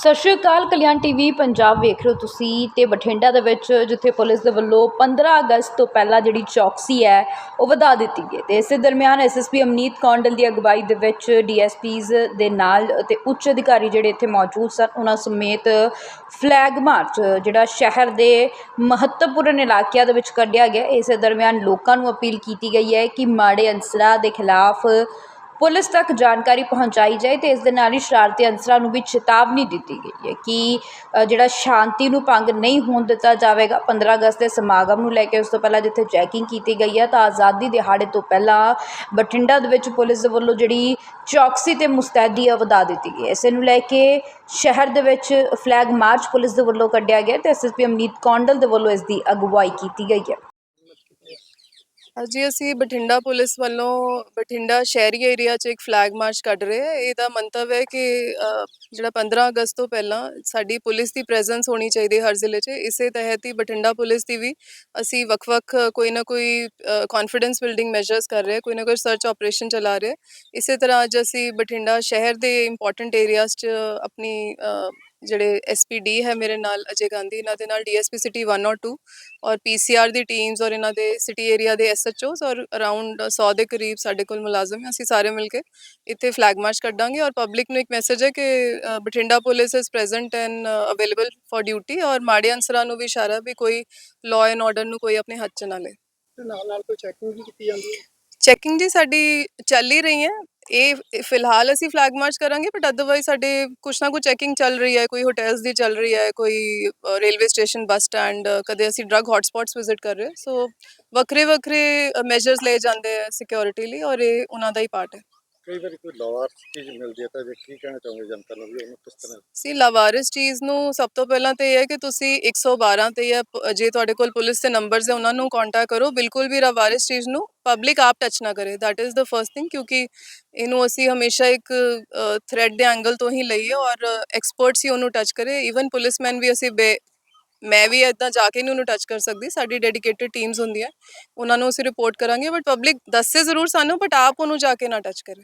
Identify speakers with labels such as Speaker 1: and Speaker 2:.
Speaker 1: ਸਤਿ ਸ਼੍ਰੀ ਅਕਾਲ, ਕਲਿਆਣ ਟੀਵੀ ਪੰਜਾਬ ਵੇਖ ਰਹੇ ਹੋ ਤੁਸੀਂ ਤੇ ਬਠਿੰਡਾ ਦੇ ਵਿੱਚ ਜਿੱਥੇ ਪੁਲਿਸ ਦੇ ਵੱਲੋਂ 15 ਅਗਸਤ ਤੋਂ ਪਹਿਲਾਂ ਜਿਹੜੀ ਚੌਕਸੀ ਹੈ, ਉਹ ਵਧਾ ਦਿੱਤੀ ਗਈ ਤੇ ਇਸੇ ਦਰਮਿਆਨ ਐਸਐਸਪੀ ਅਮਨੀਤ ਕੌਂਡਲ ਦੀ ਅਗਵਾਈ ਦੇ ਵਿੱਚ ਡੀਐਸਪੀਜ਼ ਦੇ ਨਾਲ ਤੇ ਉੱਚ ਅਧਿਕਾਰੀ ਜਿਹੜੇ ਇੱਥੇ ਮੌਜੂਦ ਸਨ, ਉਹਨਾਂ ਸਮੇਤ ਫਲੈਗ ਮਾਰਚ ਜਿਹੜਾ ਸ਼ਹਿਰ ਦੇ ਮਹੱਤਵਪੂਰਨ ਇਲਾਕਿਆਂ ਦੇ ਵਿੱਚ ਕੱਢਿਆ ਗਿਆ। ਇਸੇ ਦਰਮਿਆਨ ਲੋਕਾਂ ਨੂੰ ਅਪੀਲ ਕੀਤੀ ਗਈ ਹੈ ਕਿ ਮਾੜੇ ਅੰਸਰਾਂ ਦੇ ਖਿਲਾਫ ਪੁਲਿਸ ਤੱਕ ਜਾਣਕਾਰੀ ਪਹੁੰਚਾਈ ਜਾਏ ਤੇ ਇਸ ਦੇ ਨਾਲ ਹੀ ਸ਼ਰਾਰਤੀ ਅਨਸਰਾਂ ਨੂੰ ਵੀ ਚੇਤਾਵਨੀ ਦਿੱਤੀ ਗਈ ਹੈ ਕਿ ਜਿਹੜਾ ਸ਼ਾਂਤੀ ਨੂੰ ਭੰਗ ਨਹੀਂ ਹੋਣ ਦਿੱਤਾ ਜਾਵੇਗਾ 15 ਅਗਸਤ ਦੇ ਸਮਾਗਮ ਨੂੰ ਲੈ ਕੇ ਉਸ ਤੋਂ ਪਹਿਲਾਂ ਜਿੱਥੇ ਚੈਕਿੰਗ ਕੀਤੀ ਗਈ ਹੈ ਤਾਂ ਆਜ਼ਾਦੀ ਦਿਹਾੜੇ ਤੋਂ ਪਹਿਲਾਂ ਬਠਿੰਡਾ ਦੇ ਵਿੱਚ ਪੁਲਿਸ ਦੇ ਵੱਲੋਂ ਜਿਹੜੀ ਚੌਕਸੀ ਤੇ ਮੁਸਤੈਦੀ ਆ ਵਧਾ ਦਿੱਤੀ ਗਈ ਹੈ। ਇਸੇ ਨੂੰ ਲੈ ਕੇ ਸ਼ਹਿਰ ਦੇ ਵਿੱਚ ਫਲੈਗ ਮਾਰਚ ਪੁਲਿਸ ਦੇ ਵੱਲੋਂ ਕੱਢਿਆ ਗਿਆ ਤੇ ਐਸਐਸਪੀ ਅਮਨੀਤ ਕੌਂਡਲ ਦੇ ਵੱਲੋਂ ਇਸ ਦੀ ਅਗਵਾਈ ਕੀਤੀ ਗਈ ਹੈ।
Speaker 2: ਜੀ ਅਸੀਂ ਬਠਿੰਡਾ ਪੁਲਿਸ ਵੱਲੋਂ ਬਠਿੰਡਾ ਸ਼ਹਿਰੀ ਏਰੀਆ 'ਚ ਇੱਕ ਫਲੈਗ ਮਾਰਚ ਕੱਢ ਰਹੇ ਹਾਂ ਇਹਦਾ ਮੰਤਵ ਹੈ ਕਿ ਅ, ਜਿਹੜਾ 15 ਅਗਸਤ ਤੋਂ ਪਹਿਲਾਂ ਸਾਡੀ ਪੁਲਿਸ ਦੀ ਪ੍ਰੈਜ਼ੈਂਸ ਹੋਣੀ ਚਾਹੀਦੀ ਹੈ ਹਰ ਜ਼ਿਲ੍ਹੇ 'ਚ ਇਸੇ ਤਹਿਤ ਹੀ ਬਠਿੰਡਾ ਪੁਲਿਸ ਦੀ ਵੀ ਅਸੀਂ ਵੱਖ-ਵੱਖ ਕੋਈ ਨਾ ਕੋਈ ਕੌਨਫੀਡੈਂਸ ਬਿਲਡਿੰਗ ਮੈਜਰਸ ਕਰ ਰਹੇ ਹਾਂ ਕੋਈ ਨਾ ਕੋਈ ਸਰਚ ਆਪਰੇਸ਼ਨ ਚਲਾ ਰਹੇ ਹਾਂ। ਇਸੇ ਤਰ੍ਹਾਂ ਅੱਜ ਅਸੀਂ ਬਠਿੰਡਾ ਸ਼ਹਿਰ ਦੇ ਇੰਪੋਰਟੈਂਟ ਏਰੀਆਜ਼ 'ਚ ਆਪਣੀ ਅ, ਜਿਹੜੇ ਐਸਪੀਡੀ ਹੈ ਮੇਰੇ ਨਾਲ ਅਜੇ ਗਾਂਧੀ ਇਹਨਾਂ ਦੇ ਨਾਲ ਡੀਐਸਪੀ ਸਿਟੀ 1 ਔਰ 2 ਔਰ ਪੀਸੀਆਰ ਦੀ ਟੀਮਸ ਔਰ ਇਹਨਾਂ ਦੇ ਸਿਟੀ ਏਰੀਆ ਦੇ ਐਸਐਚਓਸ ਔਰ ਅਰਾਊਂਡ 100 ਦੇ ਕਰੀਬ ਸਾਡੇ ਕੋਲ ਮੁਲਾਜ਼ਮ ਹੈ ਅਸੀਂ ਸਾਰੇ ਮਿਲ ਕੇ ਇੱਥੇ ਫਲੈਗ ਮਾਰਚ ਕੱਢਾਂਗੇ ਔਰ ਪਬਲਿਕ ਨੂੰ ਇੱਕ ਮੈਸੇਜ ਹੈ ਕਿ Bathinda police is present and available for duty ਔਰ ਮਾੜੇ ਅਨਸਰਾਂ ਨੂੰ ਵੀ ਇਸ਼ਾਰਾ ਵੀ ਕੋਈ ਲਾਅ ਐਂਡ ਆਰਡਰ ਨੂੰ ਕੋਈ ਆਪਣੇ ਹੱਥ 'ਚ ਨਾ ਲੇ।
Speaker 3: ਨਾਲ ਨਾਲ ਕੋਈ ਚੈਕਿੰਗ ਵੀ ਕੀਤੀ ਜਾਂਦੀ ਹੈ?
Speaker 2: ਚੈਕਿੰਗ ਜੀ ਸਾਡੀ ਚੱਲ ਹੀ ਰਹੀ ਹੈ ਇਹ ਇਹ ਫਿਲਹਾਲ ਅਸੀਂ ਫਲੈਗ ਮਾਰਚ ਕਰਾਂਗੇ ਬਟ ਅਦਰਵਾਈਜ਼ ਸਾਡੇ ਕੁਛ ਨਾ ਕੁਛ ਚੈਕਿੰਗ ਚੱਲ ਰਹੀ ਹੈ, ਕੋਈ ਹੋਟਲਸ ਦੀ ਚੱਲ ਰਹੀ ਹੈ, ਕੋਈ ਰੇਲਵੇ ਸਟੇਸ਼ਨ ਬੱਸ ਸਟੈਂਡ ਕਦੇ ਅਸੀਂ ਡਰੱਗ ਹੌਟਸਪੌਟਸ ਵਿਜ਼ਿਟ ਕਰ ਰਹੇ ਸੋ ਵੱਖਰੇ ਵੱਖਰੇ ਮੈਜਰਸ ਲਏ ਜਾਂਦੇ ਆ ਸਿਕਿਉਰਿਟੀ ਲਈ ਔਰ ਇਹ ਉਹਨਾਂ ਦਾ ਹੀ ਪਾਰਟ ਹੈ।
Speaker 3: ਕਈ ਵਾਰੀ ਕੋਈ ਲਾਵਾਰ ਚੀਜ਼ ਮਿਲਦੀ ਹੈ ਤਾਂ ਜੇ ਕੀ ਕਹਿਣਾ ਚਾਹੋਗੇ ਜਨਤਾ ਨੂੰ ਵੀ ਉਹਨੂੰ ਕਿਸ ਤਰ੍ਹਾਂ?
Speaker 2: ਸੀ, ਲਾਵਾਰਿਸ ਚੀਜ਼ ਨੂੰ ਸਭ ਤੋਂ ਪਹਿਲਾਂ ਤੇ ਇਹ ਹੈ ਕਿ ਤੁਸੀਂ 112 ਤੇ ਜਾਂ ਜੇ ਤੁਹਾਡੇ ਕੋਲ ਪੁਲਿਸ ਦੇ ਨੰਬਰਸ ਹੈ, ਉਹਨਾਂ ਨੂੰ ਕੰਟੈਕਟ ਕਰੋ। ਬਿਲਕੁਲ ਵੀ ਲਾਵਾਰਿਸ ਚੀਜ਼ ਨੂੰ ਪਬਲਿਕ ਆਪ ਟੱਚ ਨਾ ਕਰੇ। That is the first thing ਕਿਉਂਕਿ ਇਹਨੂੰ ਅਸੀਂ ਹਮੇਸ਼ਾ ਇੱਕ ਥ੍ਰੈਡ ਦੇ ਐਂਗਲ ਤੋਂ ਹੀ ਲਈਏ ਔਰ ਐਕਸਪਰਟਸ ਹੀ ਉਹਨੂੰ ਟੱਚ ਕਰੇ। ਇਵਨ ਪੁਲਿਸਮੈਨ ਵੀ ਅਸੀਂ ਬੇ ਮੈਂ ਵੀ ਇਦਾਂ ਜਾ ਕੇ ਨਹੀਂ ਉਹਨੂੰ ਟੱਚ ਕਰ ਸਕਦੀ, ਸਾਡੀ ਡੈਡੀਕੇਟਿਡ ਟੀਮਸ ਹੁੰਦੀਆਂ, ਉਹਨਾਂ ਨੂੰ ਅਸੀਂ ਰਿਪੋਰਟ ਕਰਾਂਗੇ ਬਟ ਪਬਲਿਕ ਦੱਸੇ ਜ਼ਰੂਰ ਸਾਨੂੰ ਬਟ ਆਪ ਉਹਨੂੰ ਜਾ ਕੇ ਨਾ ਟੱਚ ਕਰੇ।